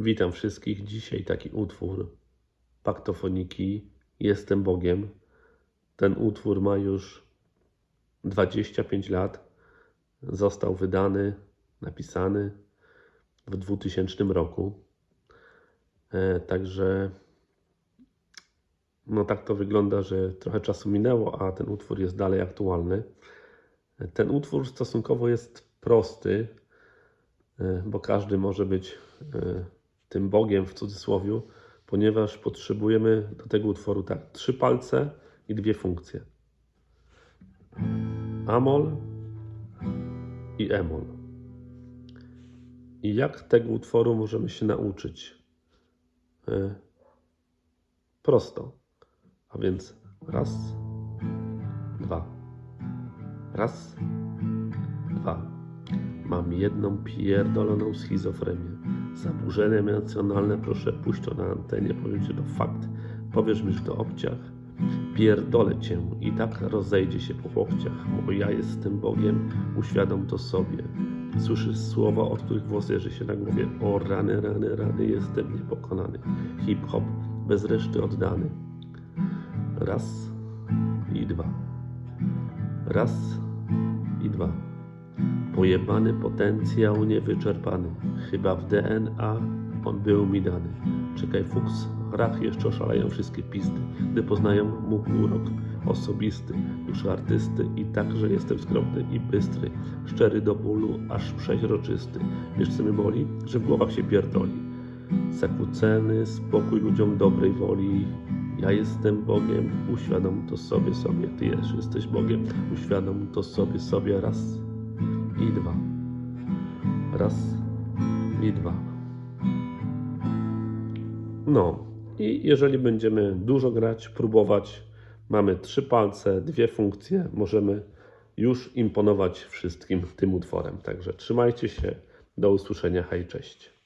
Witam wszystkich. Dzisiaj taki utwór paktofoniki Jestem Bogiem. Ten utwór ma już 25 lat. Został wydany, napisany w 2000 roku. E, Także no tak to wygląda, że trochę czasu minęło, a ten utwór jest dalej aktualny. E, Ten utwór stosunkowo jest prosty, e, bo każdy może być e, tym Bogiem w cudzysłowie, ponieważ potrzebujemy do tego utworu tak, trzy palce i dwie funkcje. Amol i Emol. I jak tego utworu możemy się nauczyć? E, Prosto. A więc raz, dwa. Raz, dwa. Mam jedną pierdoloną schizofrenię. Zaburzenie emocjonalne, proszę puść to na antenie, powiem Ci to fakt. Powiesz mi, że to obciach. Pierdolę Cię i tak rozejdzie się po łokciach, bo ja jestem Bogiem, uświadom to sobie. Słyszysz słowa, od których włos jeży się na głowie. O rany, rany, rany, jestem niepokonany. Hip-hop, bez reszty oddany. Raz i dwa. Raz i dwa. Pojebany potencjał niewyczerpany. Chyba w DNA on był mi dany. Czekaj, fuks, rach jeszcze oszaleją wszystkie pisty, gdy poznają mógł urok osobisty, dusza artysty i także jestem skromny i bystry, szczery do bólu, aż przeźroczysty. Wiesz co mnie boli? Że w głowach się pierdoli. Zakłóceny spokój ludziom dobrej woli. Ja jestem Bogiem, uświadom to sobie, sobie. Ty jesteś Bogiem, uświadom to sobie, sobie. Raz i dwa. Raz i dwa. No, i jeżeli będziemy dużo grać, próbować, mamy trzy palce, dwie funkcje, możemy już imponować wszystkim tym utworem. Także trzymajcie się, do usłyszenia, hej, cześć.